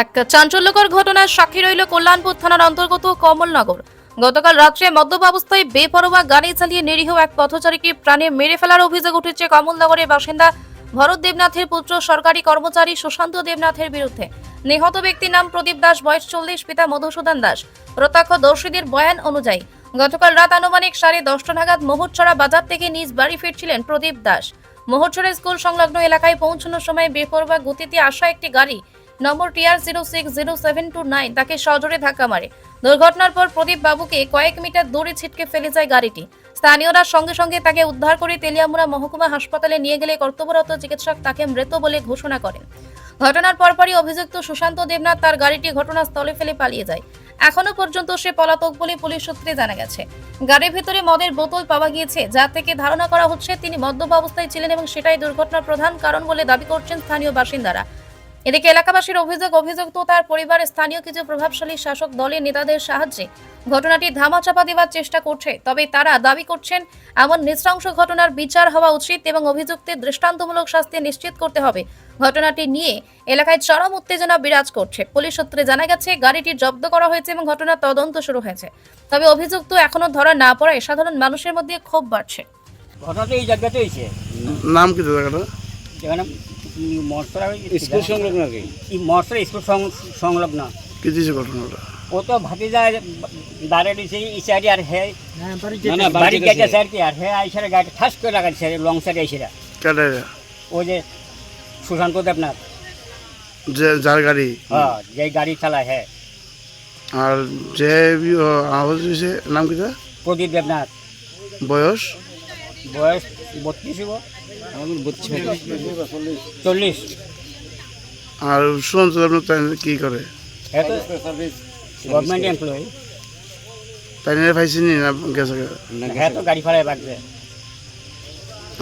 এক চাঞ্চল্যকর ঘটনার সাক্ষী রইল কল্যাণপুর থানার অন্তর্গত কমলনগর। গতকাল রাত্রে মদ্যপ অবস্থায় বেপরোয়া গাড়ি চালিয়ে নিরীহ এক পথচারীকে প্রাণে মেরে ফেলার অভিযোগ উঠেছে কমলনগরের বাসিন্দা ভরত দেবনাথের পুত্র, সরকারি কর্মচারী সুশান্ত দেবনাথের বিরুদ্ধে। নিহত ব্যক্তির নাম প্রদীপ দাস, বয়স চল্লিশ, পিতা মধুসূদন দাস। প্রত্যক্ষদর্শীদের বয়ান অনুযায়ী, গতকাল রাত আনুমানিক সাড়ে দশটা নাগাদ মোহরছড়া বাজার থেকে নিজ বাড়ি ফিরছিলেন প্রদীপ দাস। মোহরছড়া স্কুল সংলগ্ন এলাকায় পৌঁছানোর সময় বেপরোয়া গতিতে আসা একটি গাড়ি নম্বর TR zero six zero seven two nine, তাকে সজোরে ধাক্কা মারে। দুর্ঘটনার পর প্রদীপ বাবুকে কয়েক মিটার দূরে ছিটকে ফেলে যায় গাড়িটি। স্থানীয়রা সঙ্গে সঙ্গে তাকে উদ্ধার করে তেলিয়ামুড়া মহকুমা হাসপাতালে নিয়ে গেলে কর্তব্যরত চিকিৎসক তাকে মৃত বলে ঘোষণা করেন। ঘটনার পরপরই অভিযুক্ত সুশান্ত দেবনাথ তার গাড়িটি ঘটনাস্থলে ফেলে পালিয়ে যায়। এখনও পর্যন্ত সে পলাতক বলে পুলিশ সূত্রে জানা গেছে। গাড়ির ভেতরে মদের বোতল পাওয়া গিয়েছে, যা থেকে ধারণা করা হচ্ছে তিনি মদ্যপ অবস্থায় ছিলেন এবং সেটাই দুর্ঘটনার প্রধান কারণ বলে দাবি করছেন স্থানীয় বাসিন্দারা। এদিকে এলাকাবাসীর অভিযোগ অভিযুক্ত তার পরিবার স্থানীয় কিছু প্রভাবশালী শাসক দলের নেতাদের সাহায্যে। ঘটনাটি ধামাচাপা দেওয়ার চেষ্টা করছে তবে তারা দাবি করছেন এমন নৃশংস ঘটনার বিচার হওয়া উচিত এবং অভিযুক্তের দৃষ্টান্তমূলক শাস্তি নিশ্চিত করতে হবে। ঘটনাটি নিয়ে এলাকায় চরম উত্তেজনা বিরাজ করছে। পুলিশ সূত্রে জানা গেছে গাড়িটি জব্দ করা হয়েছে এবং ঘটনার তদন্ত শুরু হয়েছে। তবে অভিযুক্ত এখনও ধরা না পড়ায় সাধারণ মানুষের মধ্যে ক্ষোভ বাড়ছে। ঘটনাটা এই জায়গাতে হয়েছে? নাম কি জায়গাটা? মশলা স্কুল সংলগ্ন কি মশলা স্কুল সংলগ্ন। কি দিয়েছে ঘটনাটা? ও তো ভাতি যায় দাঁড়িয়ে দিয়েছে এই সাইডে আর হে না না বাড়ি গেছে। স্যার কি আর হে আইসারে গাড়ি ঠাস করে লাগাচ্ছে লং সাইডে আইসারা কেটে ও যে সুশান্ত দেবনাথ। যে যার গাড়ি? হ্যাঁ যে গাড়ি চালায় হ্যাঁ। আর যে আহত হয়েছে নাম কি তার? প্রদীপ দেবনাথ। বয়স? বয়স বত্রিশ হব আমাদের বত্রিশ চল্লিশ। আর কি করে? তো গভর্নমেন্ট এমপ্লয়ি তাই নিয়ে পাইছিনি না গেছে হ্যাঁ তো গাড়ি ফাড়ায় বাগছে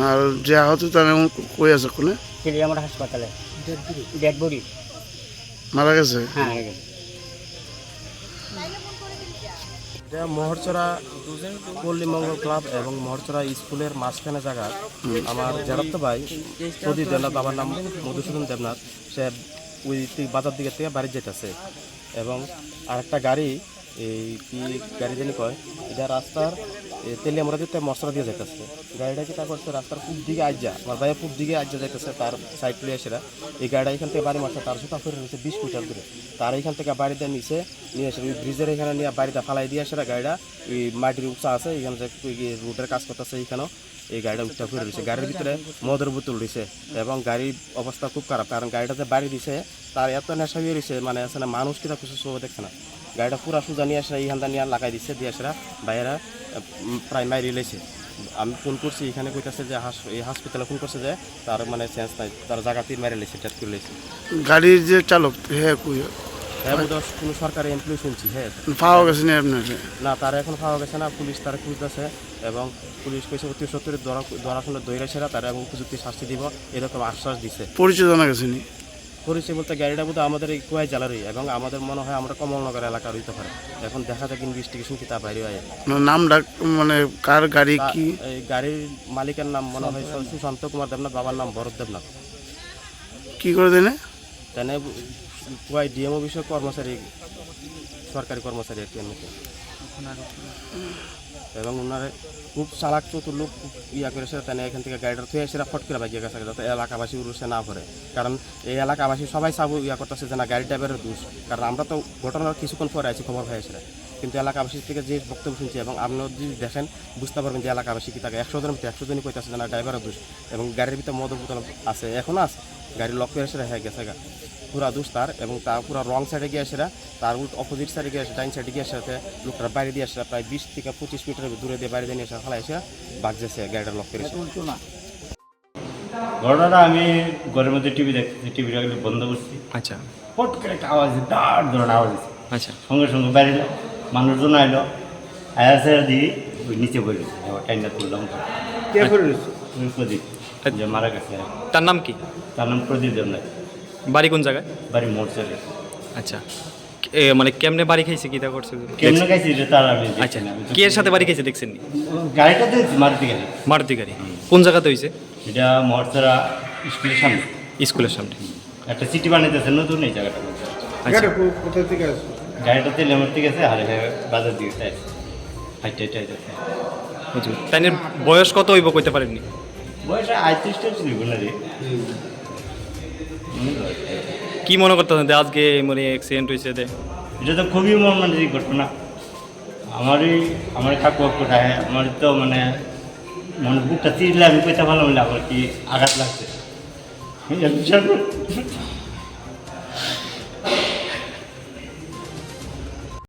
আর যে আহত তার এমন কই আছে কোনে? চিলিয়ামোড় হাসপাতালে। ডেড মারা গেছে? হ্যাঁ এটা পল্লী মঙ্গল ক্লাব এবং মহরচরা স্কুলের মাঝখানে জায়গা। আমার জেরাত্ত ভাই, প্রদীপ দেবনাথ আমার নাম মধুসূদন দেবনাথ। সে ওই বাজার দিকে থেকে বাড়ি যেতেছে। এবং আরেকটা গাড়ি, এই কি গাড়ি যেন কয়? এটা রাস্তার তেলিয়ামরা দিতে মশলা দিয়ে যাইতেছে, গাড়িটা কি তা করছে রাস্তার পূব দিকে আজ্জা আমার ভাইয়া পূব দিকে আজ্জা যাইতেছে, তার সাইড লিয়ে এসে এই গাড়িটা এখান থেকে বাড়ি মারছে, তার সাথে ফেরে নিচ্ছে বিশ মিটার দূরে। তার এখান থেকে বাড়িতে নিচে নিয়ে এসে ওই ব্রিজের এখানে নিয়ে বাড়িতে ফালাই দিয়ে আসে গাড়িটা, ওই মাটির উঁচা আছে, এখানে যে রুটের কাজ করতেছে এইখানেও, এই গাড়িটা উঠতে ফিরে রয়েছে গাড়ির ভিতরে মদের বোতল রয়েছে এবং গাড়ির অবস্থা খুব খারাপ, কারণ গাড়িটা যে বাড়ি দিছে, তার এত নেশা হয়ে রয়েছে মানে না, মানুষ কিনা কিছু শো দেখছে না। গাড়িটা পুরা সোজা নিয়ে আসে এইখানটা নিয়ে লাগাই দিচ্ছে দিয়ে আসে বাইরা প্রায় মাইরি লেছে আমি ফোন করছি এখানে কইতাছে যে হাস এই হসপিটালে ফোন করছে যে তার মানে চেঞ্জ নাই তার জায়গাতেই মেরে লেছে টেট করে লেছে গাড়ির যে চালক হ্যাঁ কই? হ্যাঁ কোনো সরকারি এমপ্লয় শুনছি হ্যাঁ। পাওয়া গেছে না আপনার? না তার এখন পাওয়া গেছে না পুলিশ তারা খুঁজতেছে এবং পুলিশ কইছে অতি সত্তরে ধরা ধরা শুনে দৈরা সেরা তারা এবং উপযুক্ত শাস্তি দিব এরকম আশ্বাস দিছে। পরিচয় জানা গেছে নি? পরিচয় বলতে গাড়িটা বোধহয় আমাদের এই কুয়াই জেলারই এবং আমাদের মনে হয় আমরা কমলনগর এলাকার হইতে পারে। এখন দেখা যাক ইনভেস্টিগেশন কি তা বাইরে হয়। ডাক মানে কার গাড়ি কি? এই গাড়ির মালিকের নাম মনে হয় সুশান্ত কুমার দেবনাথ বাবার নাম ভরত দেবনাথ। কি করে দেনে? তাই কুয়াই ডিএমও বিষয়ক কর্মচারী সরকারি কর্মচারী আর কি এবং ওনারে খুব চালাক চতুর লোক ইয়া করেছে তাই এখান থেকে গাড়িটা থুয়ে এসে ফট করে গেছে। যাতে এলাকাবাসী উড়ছে না করে কারণ এই এলাকাবাসী সবাই চাবো ইয়া করতেছে যে না, গাড়ি ড্রাইভারের দোষ। কারণ আমরা তো ঘটনার কিছুক্ষণ পরে আছি খবর হয়েছে কিন্তু এলাকাবাসীর থেকে যে বক্তব্য শুনছি এবং আপনিও যদি দেখেন, বুঝতে পারবেন যে এলাকাবাসী কি থাকে একশো জনের ভিতরে একশো জনই কইতেছে যে না, ড্রাইভারের দোষ। এবং গাড়ির ভিতরে মদ বোতল আছে এখনও আছে। গাড়ি লক করে এসে হয়ে গেছে পুরা দোষ তার এবং তার পুরা রং সাইডে গিয়ে আসে তার উল্টো অপোজিট সাইডে গিয়ে আসে ডাইন সাইডে গিয়ে আসে লোকটার বাইরে দিয়ে আসে প্রায় বিশ থেকে পঁচিশ মিটার দূরে দিয়ে বাইরে দিয়ে আসে ফেলা এসে বাগ গাড়িটা লক করে এসে ঘটনাটা আমি ঘরের মধ্যে টিভি দেখতেছি টিভিটা বন্ধ করছি। আচ্ছা। ফট করে একটা আওয়াজ দাঁড় ধরনের আওয়াজ আচ্ছা। সঙ্গে সঙ্গে বেরিয়ে মানুষজন আইলো আয়া সেরা দিয়ে ওই নিচে বলি টাইমটা তুললাম। কে প্রদীপ যে মারা গেছে। তার নাম কি? তার নাম প্রদীপ দেবনাথ। বাড়ি কোন জায়গায়? বাড়ি মোটচালে আচ্ছা। এ, মানে কেমনে বাড়ি খাইছে কি তা করছে? কেমনে গেছি যে তার আমি আচ্ছা তো- কে এর সাথে বাড়ি খাইছে দেখছেন গাড়িটা দেখছি মারুতি গাড়ি। মারুতি গাড়ি। কোন জায়গাতে হইছে? এটা মহরসারা স্কুলের সামনে। স্কুলের সামনে। একটা সিটি বানাইতেছে নতুন এই জায়গাটা। আচ্ছা। কোথা থেকে আসছে? গাড়িটা তেলে গেছে আর বাজার দিকে তাই হাইটে বুঝলি। তাইনের বয়স কত হইব কইতে পারেননি? বয়স আইত্রিশটা ছিল না রে। কি মনে করতেছেন যে আজকে মানে অ্যাক্সিডেন্ট হয়েছে দে এটা তো খুবই মর্মান্তিক ঘটনা। আমারই আমার ঠাকুর কোথায়? আমার তো মানে মনে বুকটা চিরলে আমি কইতে ভালো আমার কি আঘাত লাগছে।